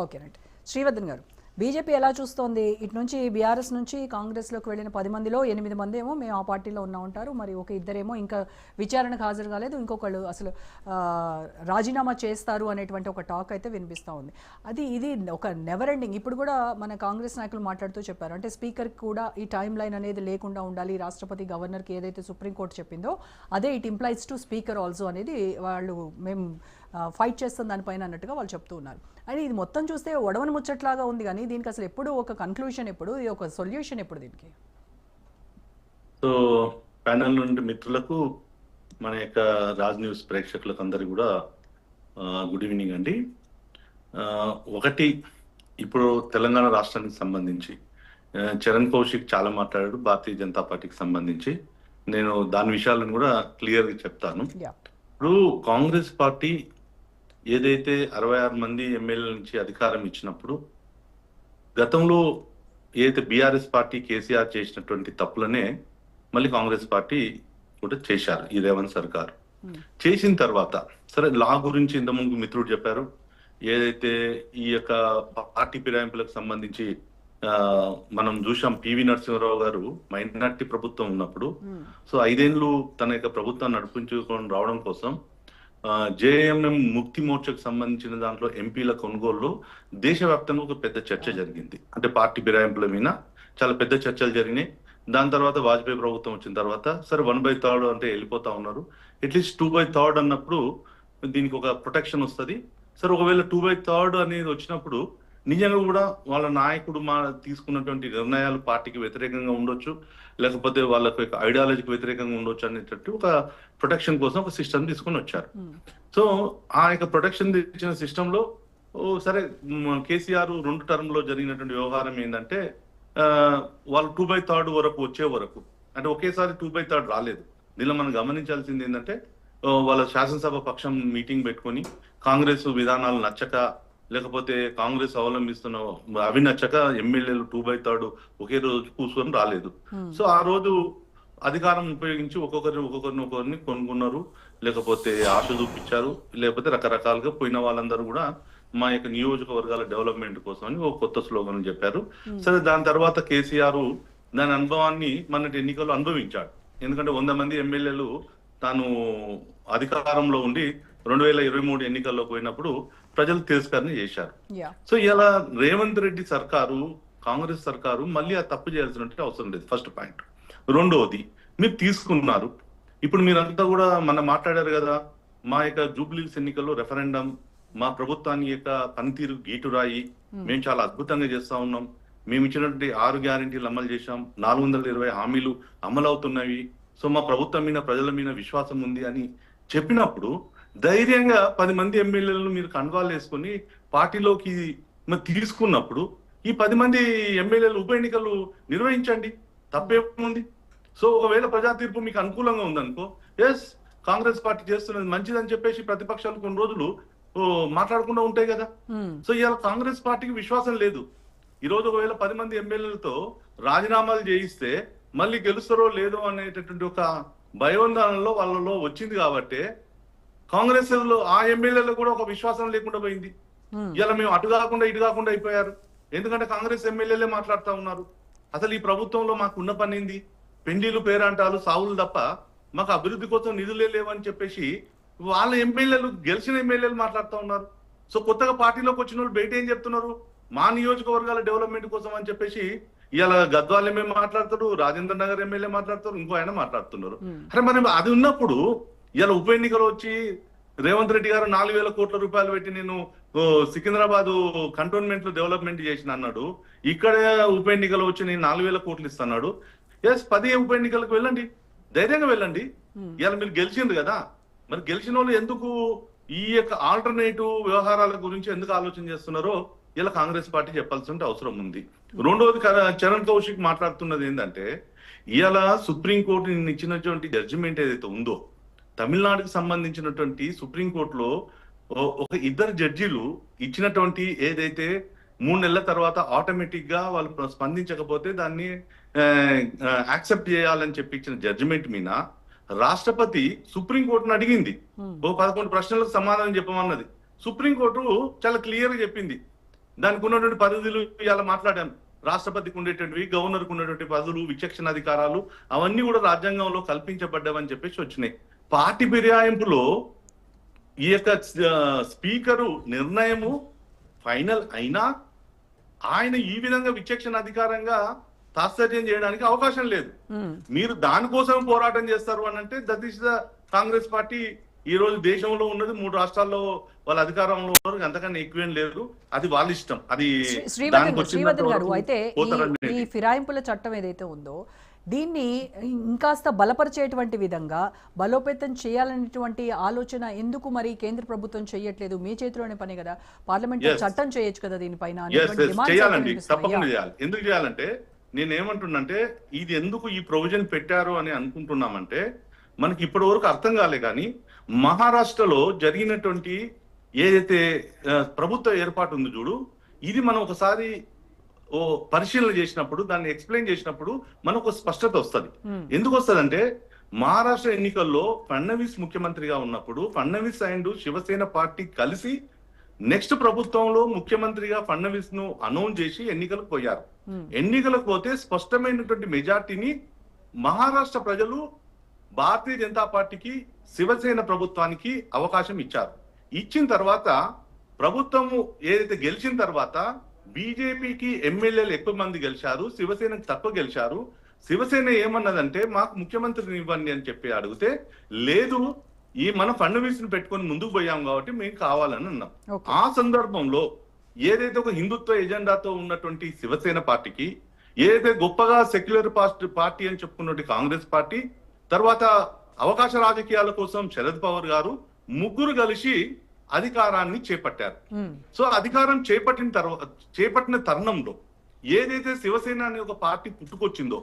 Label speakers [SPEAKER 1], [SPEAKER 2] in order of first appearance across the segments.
[SPEAKER 1] Okay Srivardhan గారు BJP ఎలా చూస్తోంది? ఇటు నుంచి బీఆర్ఎస్ నుంచి కాంగ్రెస్లోకి వెళ్ళిన పది మందిలో ఎనిమిది మంది ఏమో మేము ఆ పార్టీలో ఉన్నా ఉంటారు. మరి ఒక ఇద్దరేమో ఇంకా విచారణకు హాజరు కాలేదు. ఇంకొకళ్ళు అసలు రాజీనామా చేస్తారు అనేటువంటి ఒక టాక్ అయితే వినిపిస్తూ ఉంది. అది ఇది ఒక నెవర్ ఎండింగ్ ఇప్పుడు కూడా మన కాంగ్రెస్ నాయకులు మాట్లాడుతూ చెప్పారు. అంటే స్పీకర్కి కూడా ఈ టైం లైన్ అనేది లేకుండా ఉండాలి. రాష్ట్రపతి గవర్నర్కి ఏదైతే సుప్రీంకోర్టు చెప్పిందో అదే it implies to speaker also అనేది వాళ్ళు మేము ఫైట్ చేస్తాం దానిపైన అన్నట్టుగా వాళ్ళు చెప్తూ ఉన్నారు. అని ఇది మొత్తం చూస్తే ఒడవని ముచ్చట్లాగా ఉంది కానీ దీనికి అసలు ఎప్పుడు ఒక కన్క్లూషన్ ఎప్పుడు ఇది ఒక సొల్యూషన్ ఎప్పుడు దీనికి?
[SPEAKER 2] సో ప్యానల్ నుండి మిత్రులకు మన యొక్క రాజ్ న్యూస్ ప్రేక్షకులకు అందరికీ కూడా గుడ్ ఈవినింగ్ అండి. ఒకటి ఇప్పుడు తెలంగాణ రాష్ట్రానికి సంబంధించి చరణ్ కౌశిక్ చాలా మాట్లాడాడు భారతీయ జనతా పార్టీకి సంబంధించి. నేను దాని విషయాలను కూడా క్లియర్గా చెప్తాను. ఇప్పుడు కాంగ్రెస్ పార్టీ ఏదైతే అరవై ఆరు మంది ఎమ్మెల్యేల నుంచి అధికారం ఇచ్చినప్పుడు గతంలో ఏదైతే బీఆర్ఎస్ పార్టీ కేసీఆర్ చేసినటువంటి తప్పులనే మళ్ళీ కాంగ్రెస్ పార్టీ కూడా చేశారు ఈ రేవంత్ సర్కార్. చేసిన తర్వాత సరే లా గురించి ఇంతకుముందు మిత్రుడు చెప్పారు ఏదైతే ఈ యొక్క పార్టీ ఫిరాయింపులకు సంబంధించి మనం చూసాం పివి నరసింహారావు గారు మైనార్టీ ప్రభుత్వం ఉన్నప్పుడు. సో ఐదేళ్ళు తన యొక్క ప్రభుత్వాన్ని నడిపించుకొని రావడం కోసం జేఎంఎం ముక్తి మోర్చాకు సంబంధించిన దాంట్లో ఎంపీల కొనుగోలులో దేశవ్యాప్తంగా ఒక పెద్ద చర్చ జరిగింది. అంటే పార్టీ ఫిరాయింపుల మీద చాలా పెద్ద చర్చలు జరిగినాయి. దాని తర్వాత వాజ్పేయి ప్రభుత్వం వచ్చిన తర్వాత సరే వన్ బై థర్డ్ అంటే వెళ్ళిపోతా ఉన్నారు. అట్లీస్ట్ టూ బై థర్డ్ అన్నప్పుడు దీనికి ఒక ప్రొటెక్షన్ వస్తుంది. సరే ఒకవేళ టూ బై థర్డ్ అనేది వచ్చినప్పుడు నిజంగా కూడా వాళ్ళ నాయకుడు మా తీసుకున్నటువంటి నిర్ణయాలు పార్టీకి వ్యతిరేకంగా ఉండొచ్చు లేకపోతే వాళ్ళ యొక్క ఐడియాలజీకి వ్యతిరేకంగా ఉండొచ్చు అనేటట్టు ఒక ప్రొటెక్షన్ కోసం ఒక సిస్టమ్ తీసుకొని వచ్చారు. సో ఆ యొక్క ప్రొటెక్షన్ ఇచ్చిన సిస్టమ్లో ఓ సరే కేసీఆర్ రెండు టర్మ్లో జరిగినటువంటి వ్యవహారం ఏంటంటే వాళ్ళు టూ బై థర్డ్ వరకు వచ్చే వరకు అంటే ఒకేసారి టూ బై థర్డ్ రాలేదు. దీనిలో మనం గమనించాల్సింది ఏంటంటే వాళ్ళ శాసనసభ పక్షం మీటింగ్ పెట్టుకొని కాంగ్రెస్ విధానాలు నచ్చక లేకపోతే కాంగ్రెస్ అవలంబిస్తున్న అవి నచ్చక ఎమ్మెల్యేలు టూ బై థర్డ్ ఒకే రోజు కూర్చొని రాలేదు. సో ఆ రోజు అధికారం ఉపయోగించి ఒక్కొక్కరిని ఒక్కొక్కరిని ఒక్కొక్కరిని కొనుక్కున్నారు. లేకపోతే ఆశ చూపించారు. లేకపోతే రకరకాలుగా పోయిన వాళ్ళందరూ కూడా మా యొక్క నియోజకవర్గాల డెవలప్మెంట్ కోసం అని ఒక కొత్త స్లోగన్ చెప్పారు. సరే దాని తర్వాత కేసీఆర్ దాని అనుభవాన్ని మొన్నటి ఎన్నికల్లో అనుభవించాడు. ఎందుకంటే వంద మంది ఎమ్మెల్యేలు తాను అధికారంలో ఉండి రెండు వేల ఇరవై మూడు ఎన్నికల్లో పోయినప్పుడు ప్రజలు తిరస్కరణ చేశారు. సో ఇలా రేవంత్ రెడ్డి సర్కారు కాంగ్రెస్ సర్కారు మళ్ళీ ఆ తప్పు చేయాల్సిన అవసరం లేదు. ఫస్ట్ పాయింట్ రెండవది మీరు తీసుకున్నారు. ఇప్పుడు మీరంతా కూడా మన మాట్లాడారు కదా మా యొక్క జూబ్లీస్ ఎన్నికల్లో రెఫరెండం మా ప్రభుత్వాన్ని యొక్క పనితీరు గీటురాయి. మేము చాలా అద్భుతంగా చేస్తా ఉన్నాం. మేము ఇచ్చినటువంటి ఆరు గ్యారెంటీలు అమలు చేశాం. నాలుగు వందల ఇరవై హామీలు అమలు అవుతున్నవి సో మా ప్రభుత్వం మీద ప్రజల మీద విశ్వాసం ఉంది అని చెప్పినప్పుడు ధైర్యంగా పది మంది ఎమ్మెల్యేలను మీరు కండువాలు వేసుకొని పార్టీలోకి తీసుకున్నప్పుడు ఈ పది మంది ఎమ్మెల్యేలు ఉప ఎన్నికలు నిర్వహించండి. తప్పేముంది? సో ఒకవేళ ప్రజా తీర్పు మీకు అనుకూలంగా ఉందనుకో ఎస్ కాంగ్రెస్ పార్టీ చేస్తున్నది మంచిదని చెప్పేసి ప్రతిపక్షాలు కొన్ని రోజులు మాట్లాడకుండా ఉంటాయి కదా. సో ఇవాళ కాంగ్రెస్ పార్టీకి విశ్వాసం లేదు. ఈ రోజు ఒకవేళ పది మంది ఎమ్మెల్యేలతో రాజీనామాలు చేయిస్తే మళ్ళీ గెలుస్తారో లేదో అనేటటువంటి ఒక భయోందనలో వాళ్ళలో వచ్చింది కాబట్టి కాంగ్రెస్లో ఆ ఎమ్మెల్యేలో కూడా ఒక విశ్వాసం లేకుండా పోయింది. ఇలా మేము అటు కాకుండా ఇటు కాకుండా అయిపోయారు. ఎందుకంటే కాంగ్రెస్ ఎమ్మెల్యేలే మాట్లాడుతా ఉన్నారు. అసలు ఈ ప్రభుత్వంలో మాకు ఉన్న పని ఏంది? పెండిలు పేరంటాలు సావులు తప్ప మాకు అభివృద్ధి కోసం నిధులే లేవని చెప్పేసి వాళ్ళ ఎమ్మెల్యేలు గెలిచిన ఎమ్మెల్యేలు మాట్లాడుతూ ఉన్నారు. సో కొత్తగా పార్టీలోకి వచ్చిన వాళ్ళు బయట ఏం చెప్తున్నారు? మా నియోజకవర్గాల డెవలప్మెంట్ కోసం అని చెప్పేసి ఇవాళ గద్వాల్ ఎమ్మెల్యే మాట్లాడతారు రాజేంద్ర నగర్ ఎమ్మెల్యే మాట్లాడతారు ఇంకో ఆయన మాట్లాడుతున్నారు. అరే మరి అది ఉన్నప్పుడు ఇలా ఉప ఎన్నికలు వచ్చి రేవంత్ రెడ్డి గారు నాలుగు వేల కోట్ల రూపాయలు పెట్టి నేను సికింద్రాబాద్ కంటోన్మెంట్లో డెవలప్మెంట్ చేసిన అన్నాడు. ఇక్కడ ఉప ఎన్నికలు వచ్చి నేను నాలుగు వేల కోట్లు ఇస్తున్నాడు ఎస్ పది ఉప ఎన్నికలకు వెళ్ళండి. ధైర్యంగా వెళ్ళండి. ఇవాళ మీరు గెలిచిండ్రు కదా. మరి గెలిచిన వాళ్ళు ఎందుకు ఈ యొక్క ఆల్టర్నేటివ్ వ్యవహారాల గురించి ఎందుకు ఆలోచన చేస్తున్నారో ఇలా కాంగ్రెస్ పార్టీ చెప్పాల్సిన అవసరం ఉంది. రెండవది క- చరణ్ కౌశిక్ మాట్లాడుతున్నది ఏంటంటే ఇవాళ సుప్రీంకోర్టు నిన్న ఇచ్చినటువంటి జడ్జిమెంట్ ఏదైతే ఉందో తమిళనాడుకు సంబంధించినటువంటి సుప్రీంకోర్టులో ఒక ఇద్దరు జడ్జీలు ఇచ్చినటువంటి ఏదైతే మూడు నెలల తర్వాత ఆటోమేటిక్గా వాళ్ళు స్పందించకపోతే దాన్ని యాక్సెప్ట్ చేయాలని చెప్పి ఇచ్చిన జడ్జిమెంట్ మీద రాష్ట్రపతి సుప్రీంకోర్టును అడిగింది. ఓ పదకొండు ప్రశ్నలకు సమాధానం చెప్పమన్నది. సుప్రీంకోర్టు చాలా క్లియర్గా చెప్పింది. దానికి ఉన్నటువంటి పరిధులు ఇలా మాట్లాడాను రాష్ట్రపతికి ఉండేటువంటివి గవర్నర్కి ఉన్నటువంటి పదవులు విచక్షణ అధికారాలు అవన్నీ కూడా రాజ్యాంగంలో కల్పించబడ్డావని చెప్పేసి వచ్చినాయి. పార్టీ ఫిర్యాయింపులో ఈ యొక్క స్పీకరు నిర్ణయము ఫైనల్ అయినా ఆయన ఈ విధంగా విచక్షణ అధికారంగా తాత్సర్యం చేయడానికి అవకాశం లేదు. మీరు దానికోసం పోరాటం చేస్తారు అని అంటే that is the Congress party ఈ రోజు దేశంలో ఉన్నది మూడు రాష్ట్రాల్లో వాళ్ళ అధికారంలో ఉన్నారు అంతకన్నా ఎక్కువేం లేదు. అది వాళ్ళ ఇష్టం. అది
[SPEAKER 1] శ్రీవర్ధన్ గారు అయితే ఈ ఫిరాయింపుల చట్టం ఏదైతే ఉందో దీన్ని ఇంకాస్త బలపరిచేటువంటి విధంగా బలోపేతం చేయాలనేటువంటి ఆలోచన ఎందుకు మరి కేంద్ర ప్రభుత్వం చేయట్లేదు మీ చేతిలోనే పని కదా పార్లమెంట్. చట్టం చేయొచ్చు కదా దీనిపైన
[SPEAKER 2] చేయాలండి. తప్పకుండా. చేయాలి ఎందుకు చేయాలంటే నేను ఏమంటున్నంటే ఇది ఎందుకు ఈ ప్రొవిజన్ పెట్టారు అని అనుకుంటున్నామంటే మనకి ఇప్పటి వరకు అర్థం కాలే కానీ మహారాష్ట్రలో జరిగినటువంటి ఏదైతే ప్రభుత్వ ఏర్పాటు ఉంది చూడు ఇది మనం ఒకసారి పరిశీలన చేసినప్పుడు దాన్ని ఎక్స్ప్లెయిన్ చేసినప్పుడు మనకు స్పష్టత వస్తుంది. ఎందుకు వస్తుందంటే మహారాష్ట్ర ఎన్నికల్లో ఫడ్నవీస్ ముఖ్యమంత్రిగా ఉన్నప్పుడు ఫడ్నవీస్ అండ్ శివసేన పార్టీ కలిసి నెక్స్ట్ ప్రభుత్వంలో ముఖ్యమంత్రిగా ఫడ్నవీస్ను అనౌన్స్ చేసి ఎన్నికలకు పోయారు. ఎన్నికలకు పోతే స్పష్టమైనటువంటి మెజార్టీని మహారాష్ట్ర ప్రజలు భారతీయ జనతా పార్టీకి శివసేన ప్రభుత్వానికి అవకాశం ఇచ్చారు ఇచ్చిన తర్వాత ప్రభుత్వము ఏదైతే గెలిచిన తర్వాత బీజేపీకి ఎమ్మెల్యేలు ఎక్కువ మంది గెలిచారు శివసేనకు తక్కువ గెలిచారు శివసేన ఏమన్నదంటే మాకు ముఖ్యమంత్రిని ఇవ్వండి అని చెప్పి అడిగితే లేదు ఈ మన ఫండవీస్ని పెట్టుకొని ముందుకు పోయాం కాబట్టి మేము కావాలని అన్నాం. ఆ సందర్భంలో ఏదైతే ఒక హిందుత్వ ఎజెండాతో ఉన్నటువంటి శివసేన పార్టీకి ఏదైతే గొప్పగా సెక్యులర్ పార్టీ పార్టీ అని చెప్పుకున్నటువంటి కాంగ్రెస్ పార్టీ తర్వాత అవకాశ రాజకీయాల కోసం శరద్ పవార్ గారు ముగ్గురు కలిసి అధికారాన్ని చేపట్టారు
[SPEAKER 1] మ్మ్.
[SPEAKER 2] సో అధికారం చేపట్టిన తర్వాత చేపట్టిన తరుణంలో ఏదైతే శివసేన అనే ఒక పార్టీ పుట్టుకొచ్చిందో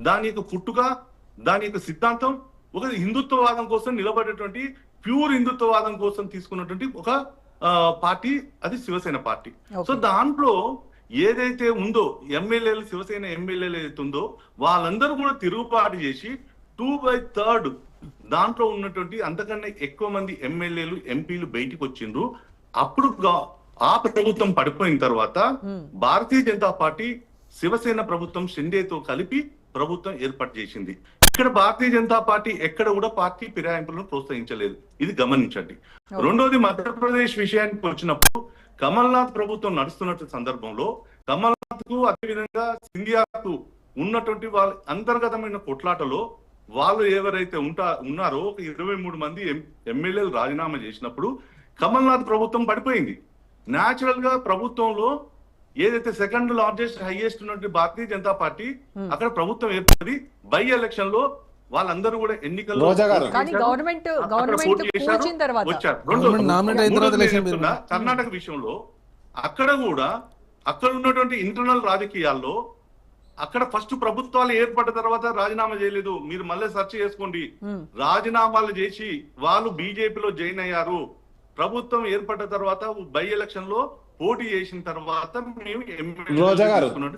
[SPEAKER 2] దాని యొక్క పుట్టుక దాని యొక్క సిద్ధాంతం ఒక హిందుత్వవాదం కోసం నిలబడేటువంటి ప్యూర్ హిందుత్వవాదం కోసం తీసుకున్నటువంటి ఒక పార్టీ అది శివసేన పార్టీ. సో దాంట్లో ఏదైతే ఉందో ఎమ్మెల్యేలు శివసేన ఎమ్మెల్యేలు ఏదైతే ఉందో వాళ్ళందరూ కూడా తిరుగుబాటు చేసి టూ బై థర్డ్ దాంట్లో ఉన్నటువంటి అంతకన్నా ఎక్కువ మంది ఎమ్మెల్యేలు ఎంపీలు బయటికి వచ్చిండ్రు. అప్పుడు ఆ ప్రభుత్వం పడిపోయిన తర్వాత
[SPEAKER 1] Hmm.
[SPEAKER 2] భారతీయ జనతా పార్టీ శివసేన ప్రభుత్వం షిండేతో కలిపి ప్రభుత్వం ఏర్పాటు చేసింది. ఇక్కడ భారతీయ జనతా పార్టీ ఎక్కడ కూడా పార్టీ ఫిరాయింపులను ప్రోత్సహించలేదు. ఇది గమనించండి. రెండోది మధ్యప్రదేశ్ విషయానికి వచ్చినప్పుడు కమల్నాథ్ ప్రభుత్వం నడుస్తున్న సందర్భంలో కమల్నాథ్కు అదేవిధంగా సింధియాకు ఉన్నటువంటి వాళ్ళ అంతర్గతమైన కొట్లాటలో వాళ్ళు ఎవరైతే ఉంటా ఉన్నారో ఒక ఇరవై మూడు మంది ఎమ్మెల్యేలు రాజీనామా చేసినప్పుడు కమల్నాథ్ ప్రభుత్వం పడిపోయింది. న్యాచురల్గా ప్రభుత్వంలో ఏదైతే సెకండ్ లార్జెస్ట్ హైయెస్ట్ ఉన్నటువంటి భారతీయ జనతా పార్టీ అక్కడ ప్రభుత్వం ఏర్పడి బై ఎలక్షన్లో వాళ్ళందరూ కూడా ఎన్నికల్లో వచ్చారు. కర్ణాటక విషయంలో అక్కడ కూడా అక్కడ ఉన్నటువంటి ఇంటర్నల్ రాజకీయాల్లో అక్కడ ఫస్ట్ ప్రభుత్వాలు ఏర్పడ్డ తర్వాత రాజీనామా చేయలేదు. మీరు మళ్ళీ సెర్చ్ చేసుకోండి.
[SPEAKER 1] మ్మ్.
[SPEAKER 2] రాజీనామాలు చేసి వాళ్ళు బీజేపీలో జాయిన్ అయ్యారు. ప్రభుత్వం ఏర్పడ్డ తర్వాత బై ఎలక్షన్లో పోటీ చేసిన తర్వాత మేము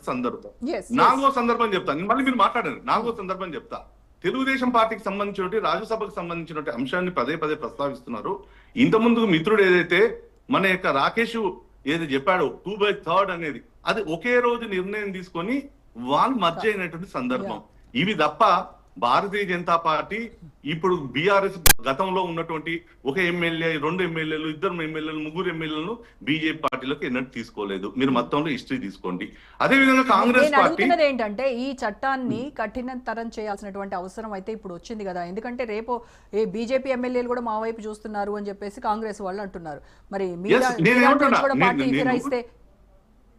[SPEAKER 2] సందర్భం. నాలుగో సందర్భం చెప్తాను మళ్ళీ మీరు మాట్లాడండి. నాలుగో సందర్భం చెప్తా. తెలుగుదేశం పార్టీకి సంబంధించిన రాజ్యసభకు సంబంధించిన అంశాన్ని పదే పదే ప్రస్తావిస్తున్నారు. ఇంత ముందు మిత్రుడు ఏదైతే మన యొక్క రాకేష్ ఏది చెప్పాడో టూ బై థర్డ్ అనేది. అది ఒకే రోజు నిర్ణయం తీసుకొని వాళ్ళు మధ్య అయినటువంటి సందర్భం. ఇవి తప్ప భారతీయ జనతా పార్టీ ఇప్పుడు బీఆర్ఎస్ గతంలో ఉన్నటువంటి ఒక ఎమ్మెల్యే రెండు ఎమ్మెల్యేలు ఇద్దరు ఎమ్మెల్యేలు ముగ్గురు ఎమ్మెల్యేలను బీజేపీ పార్టీలోకి ఎన్నట్టు తీసుకోలేదు. మీరు మొత్తంలో హిస్టరీ తీసుకోండి. అదే విధంగా కాంగ్రెస్ పార్టీ
[SPEAKER 1] ఏంటంటే ఈ చట్టాన్ని కఠినతరం చేయాల్సినటువంటి అవసరం అయితే ఇప్పుడు వచ్చింది కదా. ఎందుకంటే రేపు ఏ బీజేపీ ఎమ్మెల్యేలు కూడా మా వైపు చూస్తున్నారు అని చెప్పేసి కాంగ్రెస్ వాళ్ళు అంటున్నారు. మరి మీరా-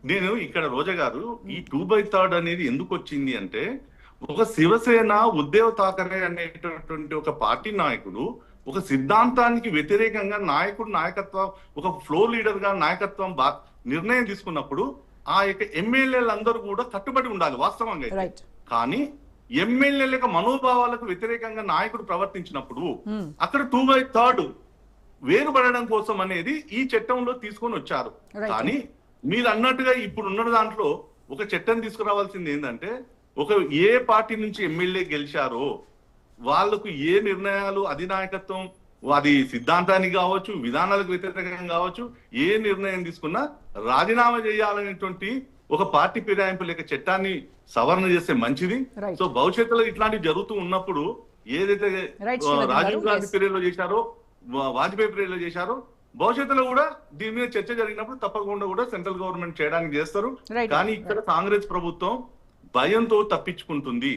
[SPEAKER 2] నేను ఇక్కడ రోజా గారు ఈ టూ బై థర్డ్ అనేది ఎందుకు వచ్చింది అంటే ఒక శివసేన ఉద్దేవ్ థాకరే అనేటటువంటి ఒక పార్టీ నాయకుడు ఒక సిద్ధాంతానికి వ్యతిరేకంగా నాయకుడు నాయకత్వం ఒక ఫ్లో లీడర్గా నాయకత్వం నిర్ణయం తీసుకున్నప్పుడు ఆ యొక్క ఎమ్మెల్యేలందరూ కూడా కట్టుబడి ఉండాలి వాస్తవంగా కానీ ఎమ్మెల్యేల యొక్క మనోభావాలకు వ్యతిరేకంగా నాయకుడు ప్రవర్తించినప్పుడు. అక్కడ టూ బై థర్డ్ వేరుపడడం కోసం అనేది ఈ చట్టంలో తీసుకొని వచ్చారు. కానీ మీరు అన్నట్టుగా ఇప్పుడు ఉన్న దాంట్లో ఒక చట్టం తీసుకురావాల్సింది ఏంటంటే ఒక ఏ పార్టీ నుంచి ఎమ్మెల్యే గెలిచారో వాళ్ళకు ఏ నిర్ణయాలు అధినాయకత్వం అది సిద్ధాంతానికి కావచ్చు విధానాలకు వ్యతిరేకంగా కావచ్చు ఏ నిర్ణయం తీసుకున్నా రాజీనామా చేయాలనేటువంటి ఒక పార్టీ ఫిరాయింపు లేక చట్టాన్ని సవరణ చేస్తే మంచిది. సో భవిష్యత్తులో ఇట్లాంటివి జరుగుతూ ఉన్నప్పుడు ఏదైతే రాజీవ్ గాంధీ. పీరియడ్లో చేశారో వాజ్పేయి పీరియడ్లో చేశారో భవిష్యత్తులో కూడా దీని మీద చర్చ జరిగినప్పుడు తప్పకుండా కూడా సెంట్రల్ గవర్నమెంట్ చేయడానికి చేస్తారు. కానీ ఇక్కడ కాంగ్రెస్ ప్రభుత్వం భయంతో తప్పించుకుంటుంది.